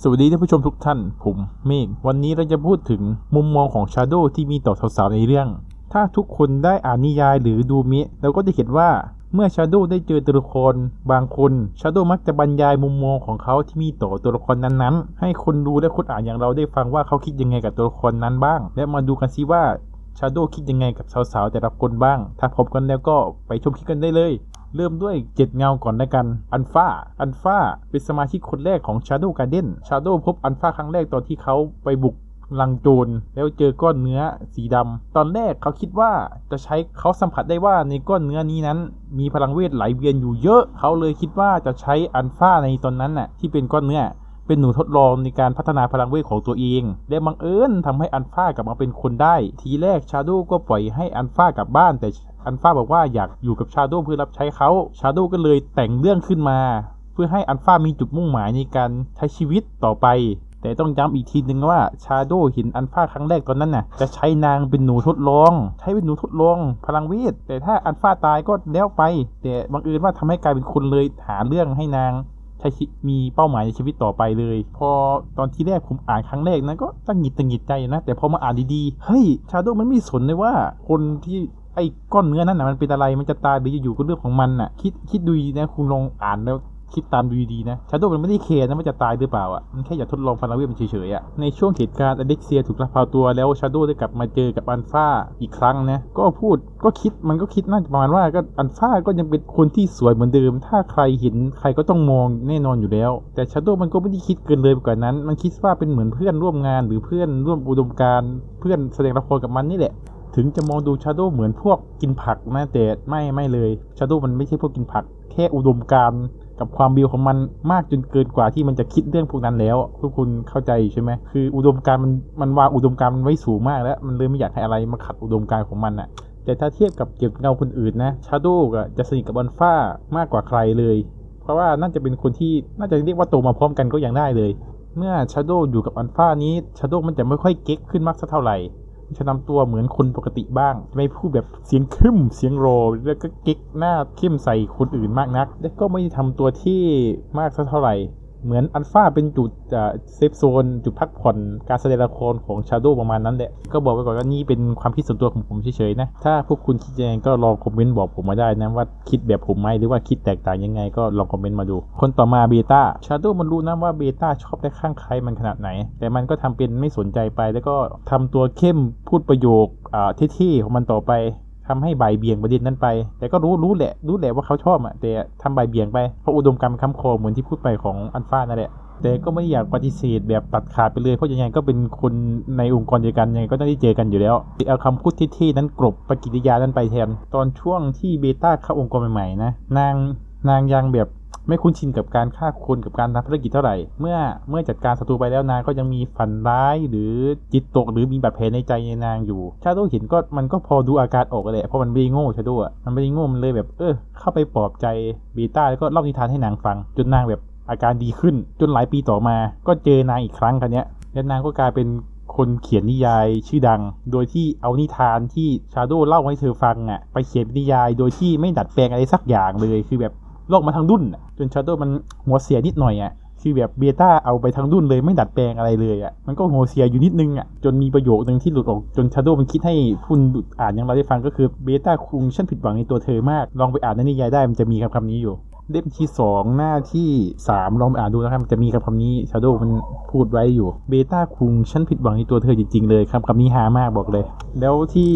สวัสดีท่านผู้ชมทุกท่าน ผมเมฆวันนี้เราจะพูดถึงมุมมองของชาโดที่มีต่อสาวๆในเรื่อง ถ้าทุกคนได้อ่านนิยายหรือดูมิเราก็จะเห็นว่าเมื่อชาโดได้เจอตัวละครบางคนชาโดมักจะบรรยายมุมมองของเขาที่มีต่อตัวละครนั้นๆ ให้คนดูและคนอ่านอย่างเราได้ฟังว่าเขาคิดยังไงกับตัวละครนั้นบ้าง และมาดูกันซิว่าชาโดคิดยังไงกับสาวๆแต่ละคนบ้าง ถ้าพบกันแล้วก็ไปชมคลิปกันได้เลย เริ่มด้วยเจ็ดเงาก่อนแล้วกันอันฟ้าอันฟ้าเป็นสมาชิกคนแรกของ Shadow Garden Shadow พบอันฟ้าครั้งแรกตอนที่เขาไปบุกลังโจรแล้วเจอก้อนเนื้อสีดำตอนแรกเขาคิดว่าจะใช้เขาสัมผัสได้ว่าในก้อนเนื้อนี้นั้น มีพลังเวทไหลเวียนอยู่เยอะ เขาเลยคิดว่าจะใช้อันฟ้าในตอนนั้นน่ะที่เป็นก้อนเนื้อ เป็นหนูทดลองในการพัฒนาพลังเวทของตัวเองและบังเอิญทำให้อันฟ้ากลับมาเป็นคนได้ ทีแรกชาโดก็ปล่อยให้อันฟ้ากลับบ้านแต่ อันฟาบอกว่าอยากอยู่กับชาโดเพื่อรับใช้เขาชาโดก็เลยแต่งเรื่องขึ้นมา เพื่อให้อันฟามีจุดมุ่งหมายในการใช้ชีวิตต่อไป แต่ต้องย้ำอีกทีหนึ่งว่าชาโดเห็นอันฟาครั้งแรกตอนนั้นน่ะจะใช้นางเป็นหนูทดลอง ใช้เป็นหนูทดลอง พลังเวท แต่ถ้าอันฟาตายก็แล้วไป แต่บังเอิญว่าทำให้กลายเป็นคนเลยหาเรื่องให้นางใช้มีเป้าหมายในชีวิตต่อไปเลย พอตอนที่แรกผมอ่านครั้งแรกนะก็ตั้งหงิดตั้งหงิดใจนะ แต่พอมาอ่านดีๆ เฮ้ย ชาโดมันไม่สนเลยว่า คนที่ ไอ้ก้อนเนื้อนั่นนะมันเป็นอะไรมันจะตายหรือจะอยู่ก็เรื่องของมันน่ะ คิดคิดดูดีนะคุณลองอ่านแล้วคิดตามดูดีๆนะชาโดมันไม่ได้เคร์นะว่าจะตายหรือเปล่าอะมันแค่อยากทดลองพลังเวทมันเฉยๆอะในช่วงเหตุการณ์อเล็กเซียถูกลักพาตัวแล้วชาโดได้กลับมาเจอกับอันฟาอีกครั้งนะก็พูดก็คิดมันก็คิดน่าจะประมาณว่าก็อันฟาก็ยังเป็นคนที่สวยเหมือนเดิม ถ้าใครเห็นใครก็ต้องมองแน่นอนอยู่แล้ว แต่ชาโดมันก็ไม่ได้คิดเกินเลยกว่านั้น มันคิดว่าเป็นเหมือนเพื่อนร่วมงานหรือเพื่อนร่วมอุดมการเพื่อนแสดงละครกับมันนี่แหละ ถึงจะมองดูชาโดเหมือนพวกกินผักนะแต่ไม่ไม่เลยชาโดมันไม่ใช่พวกกินผัก แค่อุดมการกับความบิวของมันมากจนเกินกว่าที่มันจะคิดเรื่องพวกนั้นแล้วพวกคุณเข้าใจใช่ไหมคืออุดมการมันมันวางอุดมการมันไว้สูงมากแล้ว มันเลยไม่อยากให้อะไรมาขัดอุดมการของมันอะแต่ถ้าเทียบกับเก็บเงาคนอื่นนะชาโดก็จะสนิทกับอันฟ้ามากกว่าใครเลย เพราะว่าน่าจะเป็นคนที่น่าจะเรียกว่าโตมาพร้อมกันก็ยังได้เลย เมื่อชาโดอยู่กับอันฟ้านี้ชาโดมันจะไม่ค่อยเก๊กขึ้นมากสักเท่าไหร่ จะทำตัวเหมือนคนปกติบ้าง ไม่พูดแบบเสียงขึ้มเสียงโร แล้วก็เก๊กหน้าเข้มใส่คนอื่นมากนัก และก็ไม่ทำตัวที่มากสักเท่าไหร่ เหมือนอัลฟาเป็นจุดเซฟโซน จุดพักผ่อนการแสดงละครของชาโดประมาณนั้นแหละ ก็บอกไปก่อนว่านี่เป็นความคิดส่วนตัวของผมเฉยๆนะ ถ้าพวกคุณคิดยังไงก็ลองคอมเมนต์บอกผมมาได้นะ ว่าคิดแบบผมไหมหรือว่าคิดแตกต่างยังไงก็ลองคอมเมนต์มาดู คนต่อมาเบต้าชาโดมันรู้นะว่าเบต้าชอบได้ข้างใครมันขนาดไหน แต่มันก็ทำเป็นไม่สนใจไป แล้วก็ทำตัวเข้มพูดประโยคอ่าเท่ๆของมันต่อไป ทำให้ใบายเบี่ยงประเด็นนั้นไป แต่ก็รู้รู้แหละ รู้แหละว่าเขาชอบอะแต่ทำใบายเบี่ยงไปเพราะอุดมการณ์ค้ำคอเหมือนที่พูดไปของอันฟ้านั่นแหละแต่ก็ไม่อยากปฏิเสธแบบตัดขาดไปเลยเพราะยังไงก็เป็นคนในองค์กรเดียวกันยังไงก็ต้องได้เจอกันอยู่แล้วเอาคำพูดที่ๆนั้นกลบปฏิกิริยานั้นไปแทน ตอนช่วงที่เบต้าเข้าองค์กรใหม่ๆนะนางนางยังแบบ ไม่คุ้นชินกับการฆ่าคนกับการทำภารกิจเท่าไหร่ เมื่อเมื่อจัดการศัตรูไปแล้วนางก็ยังมีฝันร้ายหรือจิตตกหรือมีบาดแผลในใจในนางอยู่ ชาโดเห็นก็มันก็พอดูอาการออกแหละเพราะมันไม่ได้โง่ชาโดอะมันไม่ได้โง่มันเลยแบบ เออ เข้าไปปลอบใจเบต้าแล้วก็เล่านิทานให้นางฟัง จนนางแบบอาการดีขึ้น จนหลายปีต่อมา ก็เจอนางอีกครั้งคันเนี้ยและนางก็กลายเป็นคนเขียนนิยายชื่อดัง โดยที่เอานิทานที่ชาโดเล่าให้เธอฟังอะไปเขียนเป็นนิยาย โดยที่ไม่ดัดแปลงอะไรสักอย่างเลย คือแบบ โลกมาทางดุนจนชาโดมันหัวเสียนิดหน่อยอะคือแบบเบต้าเอาไปทางดุนเลยไม่ดัดแปลงอะไรเลยอะมันก็หัวเสียอยู่นิดนึงอะจนมีประโยคหนึ่งที่หลุดออกจนชาโดมันคิดให้คุณอ่านอย่างเราได้ฟังก็คือเบต้าคุงฉันผิดหวังในตัวเธอมาก ลองไปอ่านในนิยายได้มันจะมีคำคำนี้อยู่ เล่มที่ 2 หน้าที่ 3 ลองไปอ่านดูนะครับ จะมีคำคำนี้ชาโดมันพูดไว้อยู่เบต้าคุงฉันผิดหวังในตัวเธอจริง ๆ เลยคำคำนี้ฮามากบอกเลย แล้วที่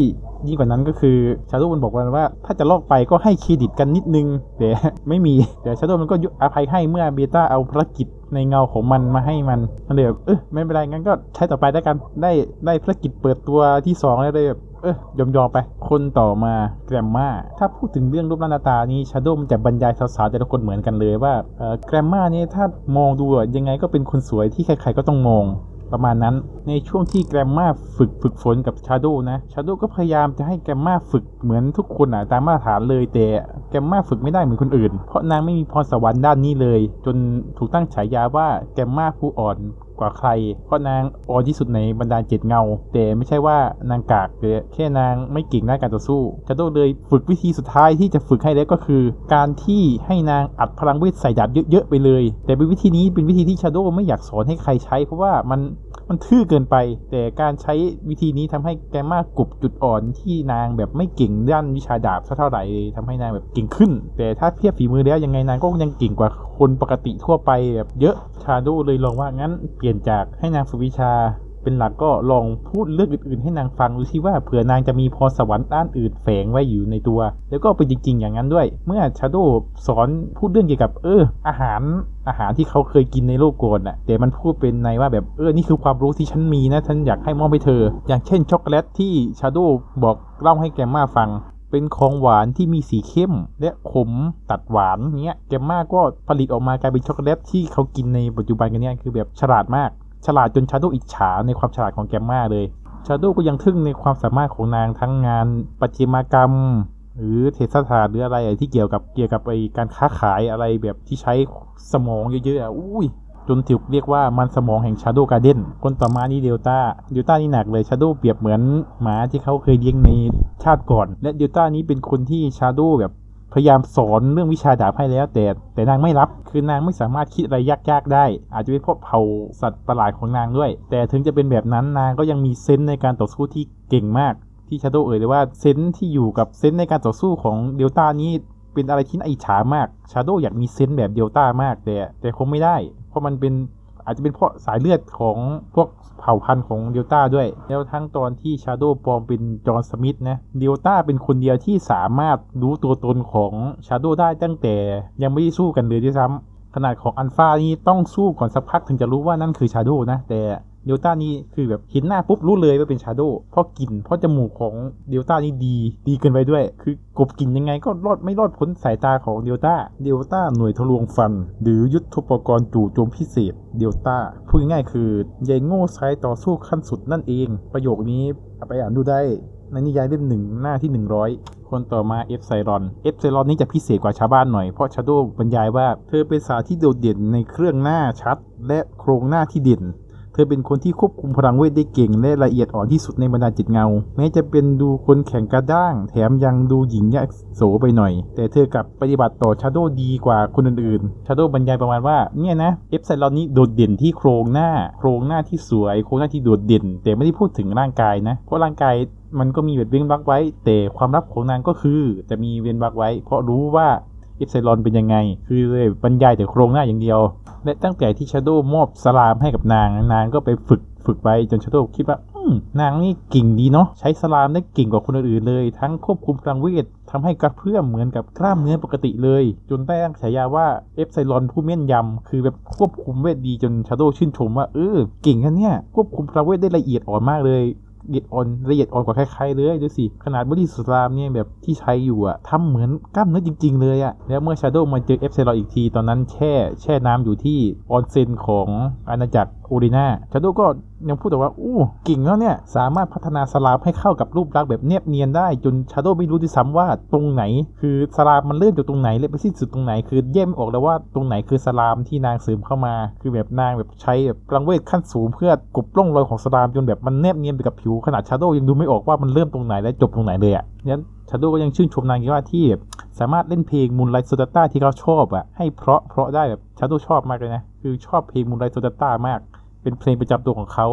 ยิ่งกว่านั้นก็คือชาโดมันบอกว่า ถ้าจะลอกไปก็ให้เครดิตกันนิดนึง แต่ไม่มีแต่ชาโดมันก็ยกอภัยให้เมื่อเบต้าเอาภารกิจในเงาของมันมาให้มันมันเลยแบบเออไม่เป็นไรงั้นก็ใช้ต่อไปได้กันได้ได้ภารกิจเปิดตัวที่สองแล้วเลยแบบ เออยอมยอมๆไป คนต่อมาแกรมมาถ้าพูดถึงเรื่องรูปร่างหน้าตานี้ชาโดมจะบรรยายสาวๆแต่ละคนเหมือนกันเลยว่าเออแกรมมาเนี่ยถ้ามองดูยังไงก็เป็นคนสวยที่ใครๆก็ต้องมองประมาณนั้นในช่วงที่แกรมมาฝึกฝึกฝนกับชาโดนะชาโดก็พยายามจะให้แกรมมาฝึกเหมือนทุกคนอะตามมาตรฐานเลยแต่ แกมมาฝึกไม่ได้เหมือนคนอื่น เพราะนางไม่มีพรสวรรค์ด้านนี้เลย จนถูกตั้งฉายาว่าแกมมาผู้อ่อนกว่าใคร เพราะนางอ่อนที่สุดในบรรดาเจ็ดเงา แต่ไม่ใช่ว่านางกากแต่แค่นางไม่เก่งด้านการต่อสู้ชาโดเลยฝึกวิธีสุดท้ายที่จะฝึกให้แล้วก็คือ การที่ให้นางอัดพลังเวทใส่ดาบเยอะๆไปเลย แต่เป็นวิธีนี้เป็นวิธีที่ชาโดไม่อยากสอนให้ใครใช้ เพราะว่ามัน มันทื่อเกินไป แต่การใช้วิธีนี้ทำให้แกมากบจุดอ่อนที่นางแบบไม่เก่งด้านวิชาดาบเท่าไหร่เลยทำให้นางแบบเก่งขึ้น แต่ถ้าเทียบฝีมือแล้วยังไงนางก็ยังเก่งกว่าคนปกติทั่วไปแบบเยอะชาโดเลยลองว่างั้นเปลี่ยนจากให้นางฝึกวิชา เป็นหลักก็ลองพูดเรื่องอื่นๆ ให้นางฟังดูที่ว่าเผื่อนางจะมีพรสวรรค์ด้านอื่นแฝงไว้อยู่ในตัว แล้วก็เป็นจริง ๆ อย่างนั้นด้วย เมื่อชาโดสอนพูดเรื่องเกี่ยวกับเออ อาหารอาหารที่เขาเคยกินในโลกโกนน่ะแต่มันพูดเป็นในว่าแบบเออนี่คือความรู้ที่ฉันมีนะฉันอยากให้มอบให้เธอ อย่างเช่นช็อกโกแลตที่ชาโดบอกเล่าให้แกมมาฟังเป็นของหวานที่มีสีเข้ม และขมตัดหวานเนี้ยแกมมาก็ผลิตออกมากลายเป็นช็อกโกแลตที่เขากินในปัจจุบันกันเนี้ยคือแบบฉลาดมาก ฉลาดจนชาโดอิจฉาในความฉลาดของแกมมาเลย ชาโดก็ยังทึ่งในความสามารถของนางทั้งงานประติมากรรม หรือเทศศาสตร์หรืออะไรที่เกี่ยวกับเกี่ยวกับไอการค้าขายอะไรแบบที่ใช้สมองเยอะๆอะอุ้ยจนถูกเรียกว่ามันสมองแห่งชาโดการ์เด้นคนต่อมานี่เดลต้า เดลต้านี่หนักเลยชาโดเปรียบเหมือนหมาที่เขาเคยเลี้ยงในชาติก่อน และเดลต้านี้เป็นคนที่ชาโดแบบ พยายามสอนเรื่องวิชาดาบให้แล้วแต่แต่นางไม่รับคือนางไม่สามารถคิดอะไรยากๆได้ อาจจะเป็นเพราะเผ่าสัตว์ประหลาดของนางด้วย แต่ถึงจะเป็นแบบนั้นนางก็ยังมีเซนส์ในการต่อสู้ที่เก่งมาก ที่ชาโดเอ่ยเลยว่าเซนส์ที่อยู่กับเซนส์ในการต่อสู้ของเดลต้านี้เป็นอะไรที่น่าอิจฉามากชาโดอยากมีเซนส์แบบเดลต้ามากแต่แต่คงไม่ได้ เพราะมันเป็น อาจจะเป็นเพราะสายเลือดของพวกเผ่าพันธุ์ของเดลต้าด้วย แล้วทั้งตอนที่ชาโดว์ปลอมเป็นจอห์นสมิธนะเดลต้าเป็นคนเดียวที่สามารถรู้ตัวตนของชาโดว์ได้ตั้งแต่ยังไม่ได้สู้กันเลยด้วยซ้ำขนาดของอันฟานี่ต้องสู้ก่อนสักพักถึงจะรู้ว่านั่นคือชาโดว์นะแต่ เดลต้านี่คือแบบเห็นหน้าปุ๊บรู้เลยว่าเป็นชาโดเพราะกลิ่นเพราะจมูกของเดลต้านี่ดีดีเกินไปด้วย คือกบกลิ่นยังไงก็รอดไม่รอดพ้นสายตาของเดลต้าเดลต้าหน่วยทะลวงฟัน หรือยุทธปกรณ์จู่โจมพิเศษเดลต้าพูดง่ายๆคือยายโง่ใช้ต่อสู้ขั้นสุดนั่นเอง ประโยคนี้เอาไปอ่านดูได้ในนิยายเล่มหนึ่งหน้าที่ 100 คนต่อมาเอฟไซรอนเอฟไซรอนนี้จะพิเศษกว่าชาวบ้านหน่อย เพราะชาโดบรรยายว่า เธอเป็นสาวที่โดดเด่นในเครื่องหน้าชัด และโครงหน้าที่เด่น เธอเป็นคนที่ควบคุมพลังเวทได้เก่ง และละเอียดอ่อนที่สุดในบรรดาจิตเงา แม้จะเป็นดูคนแข็งกระด้าง แถมยังดูหญิงยักโสไปหน่อย แต่เธอกลับปฏิบัติต่อชาโดดีกว่าคนอื่นๆชาโดบรรยายประมาณว่าเนี่ยนะเอฟไซรอนนี้โดดเด่นที่โครงหน้า โครงหน้าที่สวย โครงหน้าที่โดดเด่น แต่ไม่ได้พูดถึงร่างกายนะเพราะร่างกายมันก็มีแบบเว้นวักไว้ แต่ความลับของนางก็คือ จะมีเว้นวักไว้ เพราะรู้ว่า เอฟไซรอนเป็นยังไง คือเลยบรรยายแต่โครงหน้าอย่างเดียว และตั้งแต่ที่ชาโดมอบสลามให้กับนาง นางก็ไปฝึกฝึกไว้จนชาโดคิดว่าอืนางนี่เก่งดีเนาะใช้สลามได้เก่งกว่าคนอื่นเลย ทั้งควบคุมพลังเวททำให้กระเพื่อมเหมือนกับกล้ามเนื้อปกติเลย จนได้ตั้งฉายาว่าเอฟไซรอนผู้แม่นยำคือแบบควบคุมเวทดีจนชาโดชื่นชมว่าเออเก่งแค่เนี้ยควบคุมพลังเวทได้ละเอียดอ่อนมากเลย ละเอียดอ่อนละเอียดอ่อนกว่าใครๆเลยดูสิ ขนาดบอดี้สลามเนี่ยแบบที่ใช้อยู่อะทำเหมือนกล้ามเนื้อจริง ๆ เลยอะแล้วเมื่อชาโดมาเจอเอฟเซลอีกที ตอนนั้นแช่แช่น้ำอยู่ที่ออนเซ็นของอาณาจักรอูรินาชาโดก็ยังพูดแต่ว่า อู้เก่งแล้วเนี่ย สามารถพัฒนาสลามให้เข้ากับรูปลักษณ์แบบเนียบเนียนได้ จนชาโดไม่รู้ด้วยซ้ำว่าตรงไหน คือสลามมันเริ่มจากตรงไหนและไปสิ้นสุดตรงไหน คือแยกไม่ออกแล้วว่าตรงไหนคือสลามที่นางเสริมเข้ามา คือแบบนางแบบใช้แบบพลังเวทขั้นสูงเพื่อกบร่องรอยของสลามจนแบบมันแนบเนียนไปกับผิวขนาดชาโดยังดูไม่ออกว่ามันเริ่มตรงไหนและจบตรงไหนเลยอะ่ะนั้นชาโดก็ยังชื่นชมนางว่าที่สามารถเล่นเพลงมูนไลท์โซดาต้าที่เขาชอบอะ่ะให้เพราะเพราะได้แบบชาโดชอบมากเลยนะคือชอบเพลงมูนไลท์โซดาต้ามาก เป็นเพลงประจำตัวของเขา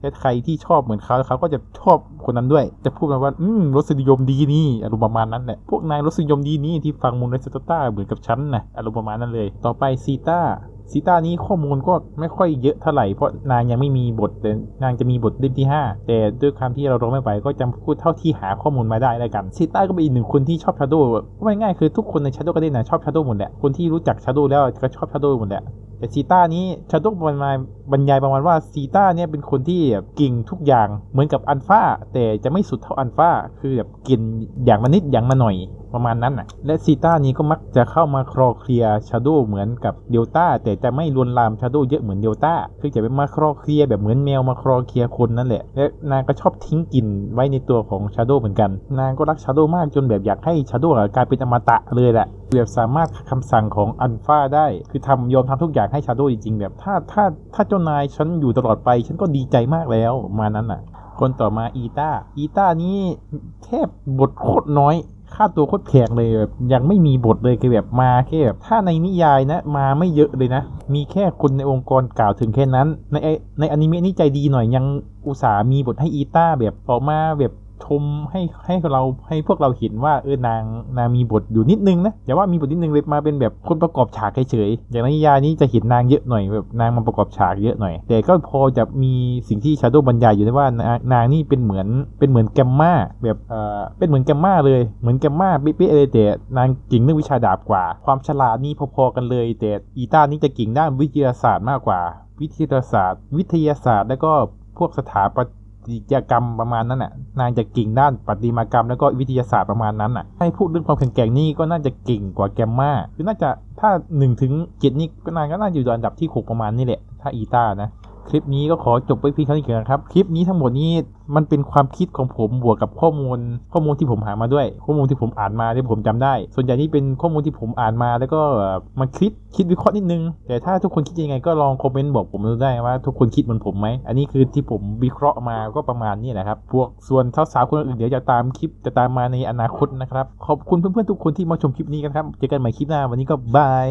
และใครที่ชอบเหมือนเขาเขาก็จะชอบคนนั้นด้วย จะพูดมาว่า อืมรสนิยมดีนี่อารมณ์ประมาณนั้นแหละพวกนายรสนิยมดีนี่ที่ฟังมูนไนสตต้าเหมือนกับฉันนะอารมณ์ประมาณนั้นเลย ต่อไปซีต้า ซีต้านี้ข้อมูลก็ไม่ค่อยเยอะเท่าไหร่เพราะนางยังไม่มีบทแต่นางจะมีบทเล่มที่ 5 แต่ด้วยความที่เราร้องไม่ไหวก็จำพูดเท่าที่หาข้อมูลมาได้แล้วกันซีต้าก็เป็นอีกหนึ่งคนที่ชอบชาโดว์ว่ง่ายคือทุกคนในชาโดว์ก็ได้นะชอบชาโดว์หมดแหละคนที่รู้จักชาโดว์แล้วก็ชอบชาโดว์หมดแหละแต่ซีต้านี้ชาโดว์บรรยายบรรยายประมาณว่าซีต้าเนี่ยเป็นคนที่เก่งทุกอย่างเหมือนกับอันฟาแต่จะไม่สุดเท่าอันฟาคือแบบเก่งอย่างมานิดอย่างมาหน่อย ประมาณนั้นน่ะ และซีต้านี้ก็มักจะเข้ามาคลอเคลียชาโดเหมือนกับเดลต้าแต่จะไม่ลวนลามชาโดเยอะเหมือนเดลต้าคือจะเป็นมาคลอเคลียแบบเหมือนแมวมาคลอเคลียคนนั่นแหละ และนางก็ชอบทิ้งกลิ่นไว้ในตัวของชาโดเหมือนกัน นางก็รักชาโดมากจนแบบอยากให้ชาโดกลายเป็นอมตะเลยแหละแบบสามารถคำสั่งของอันฟาได้ คือทำยอมทำทุกอย่างให้ชาโดจริงๆแบบถ้าถ้าถ้าเจ้านายฉันอยู่ตลอดไปฉันก็ดีใจมากแล้วมานั้นอะ คนต่อมาอีตาอีตานี่แทบบทโคตรน้อย ค่าตัวโคตรแพงเลยแบบยังไม่มีบทเลยคือแบบมาแค่แบบถ้าในนิยายนะมาไม่เยอะเลยนะ มีแค่คนในองค์กรกล่าวถึงแค่นั้น ในในอนิเมะนี่ใจดีหน่อยยังอุตส่าห์มีบทให้อีตาแบบออกมาแบบ ชมให้ให้เราให้พวกเราเห็นว่าเออนางนางมีบทอยู่นิดนึงนะอย่าว่ามีบทนิดนึงเลยมาเป็นแบบคนประกอบฉากเฉยๆอย่างนิยายนี้จะเห็นนางเยอะหน่อยแบบนางมาประกอบฉากเยอะหน่อย แต่ก็พอจะมีสิ่งที่ชาโดว์บรรยายอยู่ได้ว่านางนางนี่เป็นเหมือนเป็นเหมือนแกมมาแบบเออเป็นเหมือนแกมมาเลยเหมือนแกมมาเป๊ะๆเลยแต่นางเก่งเรื่องวิชาดาบกว่า ความฉลาดนี่พอๆกันเลย แต่อีต้านี่จะเก่งด้านวิทยาศาสตร์มากกว่า วิทยาศาสตร์ วิทยาศาสตร์แล้วก็พวกสถาปัต ยกรรมประมาณนั้นน่ะ นางจะเก่งด้านประติมากรรมแล้วก็วิทยาศาสตร์ประมาณนั้นน่ะ ให้พูดเรื่องความแข็งแกร่งนี่ก็น่าจะเก่งกว่าแกมมาคือน่าจะถ้า1ถึง7นี่ก็นางก็น่าจะอยู่อันดับที่ 6 ประมาณนี่แหละ ถ้าอีตานะ คลิปนี้ก็ขอจบไว้เพียงเท่านี้ก่อนะครับ คลิปนี้ทั้งหมดนี้มันเป็นความคิดของผมบวกกับข้อมูล ข้อมูลที่ผมหามาด้วย ข้อมูลที่ผมอ่านมาที่ผมจำได้ ส่วนใหญ่นี่เป็นข้อมูลที่ผมอ่านมา แล้วก็มันคิดคิดวิเคราะห์นิดนึง แต่ถ้าทุกคนคิดยังไงก็ลองคอมเมนต์บอกผมดูได้ว่า ทุกคนคิดเหมือนผมไหม อันนี้คือที่ผมวิเคราะห์มาก็ประมาณนี้แหละครับ พวกส่วนสาวๆคนอื่นเดี๋ยวจะตามคลิปจะตามมาในอนาคตนะครับ ขอบคุณเพื่อนๆทุกคนที่มาชมคลิปนี้กันครับ เจอกันใหม่คลิปหน้าวันนี้ก็บาย